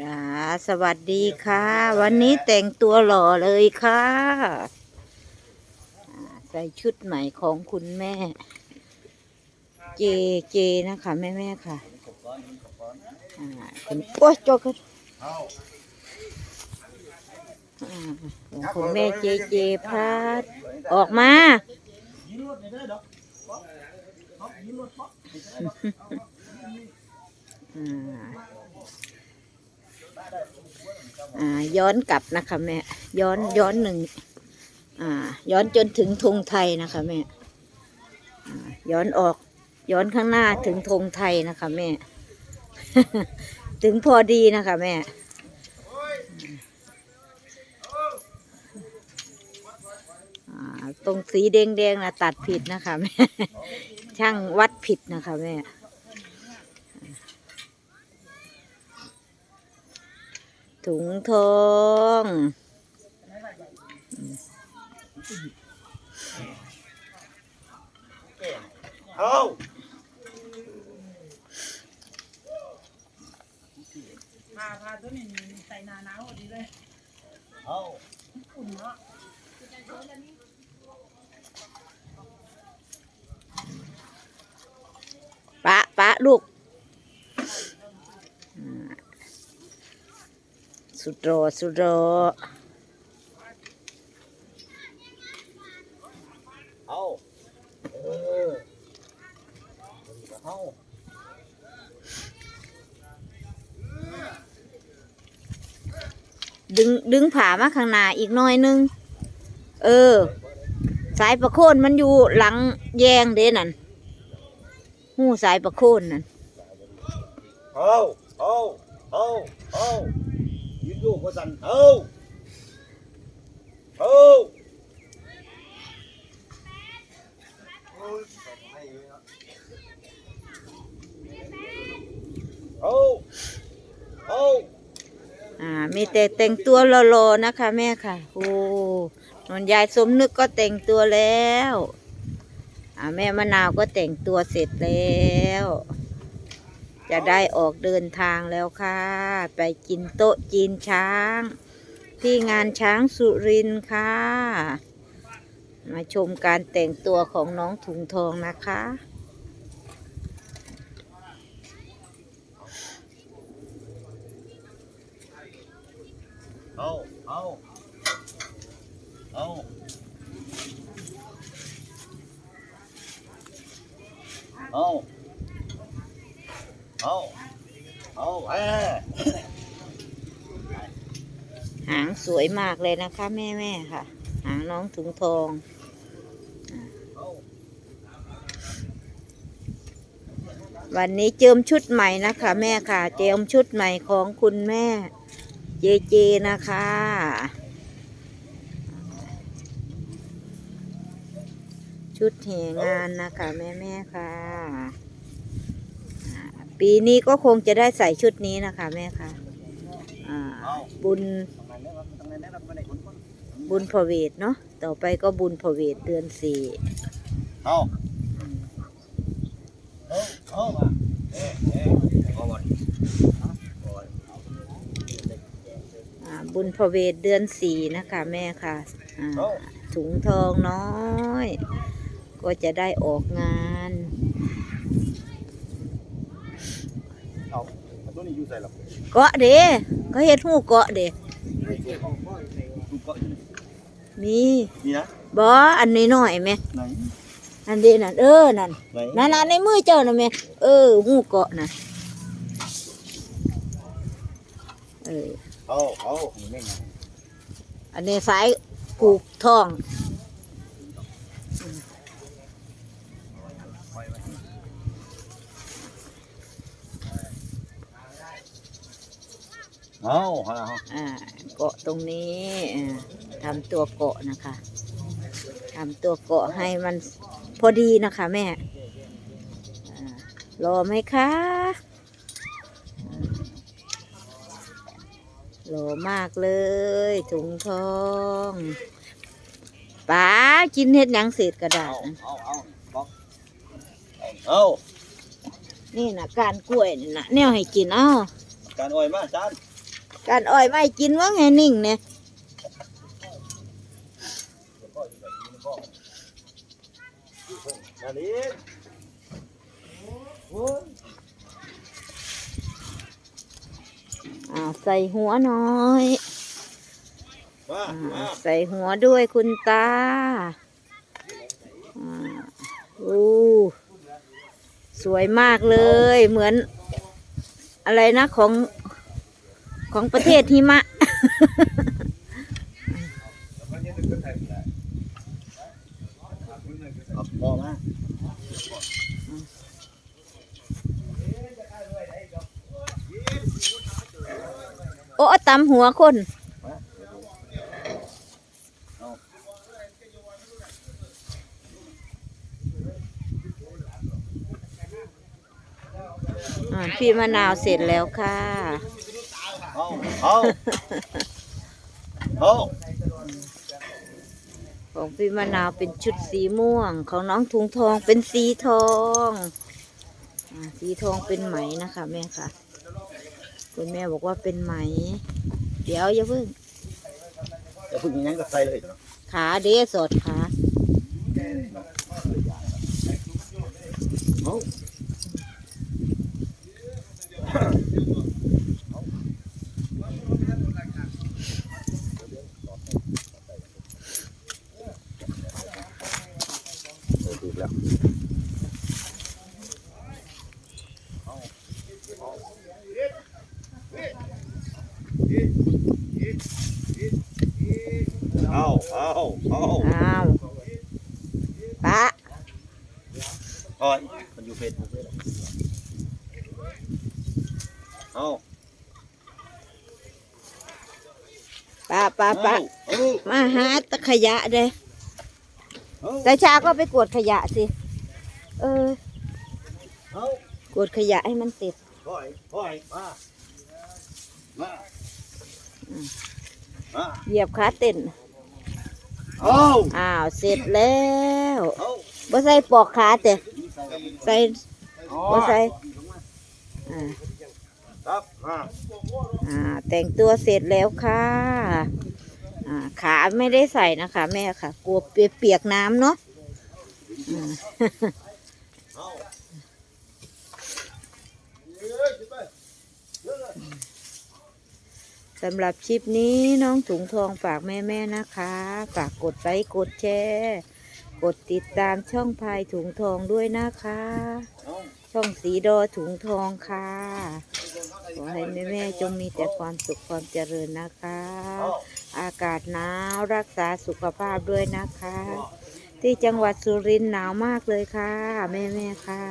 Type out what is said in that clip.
จ้าสวัสดีค่ะ วันนี้แต่งตัวหล่อเลยค่ะ ใส่ชุดใหม่ของคุณแม่ เจเจนะคะแม่แม่ค่ะคุณโอ้ยจกันของคุณแม่เจเจพัดออกมาอ่า ย้อนกลับนะคะแม่ย้อนย้อนหนึ่งย้อนจนถึงธงไทยนะคะแม่ย้อนออกย้อนข้างหน้าถึงธงไทยนะคะแม่ ถึงพอดีนะคะแม่ตรงสีแดงๆนะตัดผิดนะคะแม่ ช่างวัดผิดนะคะแม่ ถุงทองเอาพาพาตัวนี้ใส่หนาหนาวพอดีเลยเอาอุ่นเนาะปะปะลูกอ่า สุดโรอสุดโรอเอาเออเอาดึงดึงผามาข้างหน้าอีกหน่อยนึง เออ สายประโคนมันอยู่หลังแยงเด้นั่นหูสายประโคนนั่นเอาเอาเอาเอา ยู่ก็สั่นเอาเอาเอาเอาอ่ามีแต่แต่งตัวรอๆนะคะ แม่ค่ะ โอ้นนยายสมนึกก็แต่งตัวแล้ว อ่าแม่มะนาวก็แต่งตัวเสร็จแล้ว จะได้ออกเดินทางแล้วค่ะ ไปกินโต๊ะจีนช้าง ที่งานช้างสุรินค่ะ มาชมการแต่งตัวของน้องถุงทองนะคะเอาเอาเอาเอาเอาเอ้ย หาง สวยมากเลยนะคะ แม่แม่ค่ะ หางน้องถุงทองวันนี้เจิมชุดใหม่นะคะ แม่ค่ะ เจิมชุดใหม่ของคุณแม่ เจเจนะคะ ชุดแห่งานนะคะ แม่แม่ค่ะ ปีนี้ก็คงจะได้ใส่ชุดนี้นะคะ แม่ค่ะบุญ บุญพระเวทเนาะต่อไปก็บุญพระเวทเดือนสี่เอาเอาเอามาเอ๊ะเอ๊ะเอาก่อนเอาก่อนอ่าบุญพระเวทเดือนสี่นะคะแม่ค่ะอ่าเอาถุงทองน้อย ก็จะได้ออกงานเอาตัวนี้อยู่ใส่หรอเกาะเด้ก็เฮ็ดหูเกาะเด้ ดูเกาะอยู่มีนี่นี่นะบออันนี้น้อยๆไหมไหนอันเด้นั่นเออนั่นไหนนั่นนั่นในมือเจ้าน่ะแม่เออหูเกาะน่ะเออเอาเอานี่แม่งอันนี้สายผูกทองเอาเอาเอาอ่า เกาะตรงนี้อ่าทำตัวเกาะนะคะทำตัวเกาะให้มันพอดีนะคะแม่รอไหมคะรอมากเลยถุงทองป๋ากินเห็ดหยังเศษกระดาเอาษเอาเอาเอาเอานี่นะการกล้วยนี่นะแนวให้กินเอ้าการอ้อยมาจาน การอ้อยไม่กินว่าไงนิ่งเนี่ยอ่าใส่หัวหน่อยอาใส่หัวด้วยคุณตาอ่าอู้สวยมากเลยเหมือนอะไรนะของ ของประเทศหิมะเอาพอมาโอ้ตำหัวคน อ่าพี่มะนาวเสร็จแล้วค่ะ เอาเอาเอาของพี่มะนาวเป็นชุดสีม่วง ของน้องถุงทองเป็นสีทองอาสีทองเป็นไหมนะคะแม่ค่ะ คุณแม่บอกว่าเป็นไหม เดี๋ยวอย่าเพิ่งอย่าเพึ่งยังก็ใส่เลยเนาะขาเด้สดขา เอาเออถูกแล้ว เอาเอาเอาอ้าวปะโอ้ยมันอยู่เฟซบุ๊กเลยเหรอเอาปะปะปะเอา มาหาตะขยะเด้เอาแต่ชาก็ไปกวดขยะสิ เออ เอากวดขยะให้มันเสร็จปล่อยปล่อยมามามาเหยียบขาเต้น เอาอ้าว เสร็จแล้วเอาบ่ใส่ปอกขาแต่ใส่อ๋อบ่ใส่อ่าครับมาอ่าแต่งตัวเสร็จแล้วค่ะอ่าขาไม่ได้ใส่นะคะ แม่ค่ะ กลัวเปียกๆน้ำเนาะอ่า เอา สำหรับคลิปนี้น้องถุงทองฝากแม่ๆนะคะ ฝากกดไลค์กดแชร์กดติดตามช่องพายถุงทองด้วยนะคะ ช่องสีดอถุงทองค่ะ ขอให้แม่ๆจงมีแต่ความสุขความเจริญนะคะ อากาศหนาวรักษาสุขภาพด้วยนะคะ ที่จังหวัดสุรินทร์หนาวมากเลยค่ะ แม่ๆค่ะ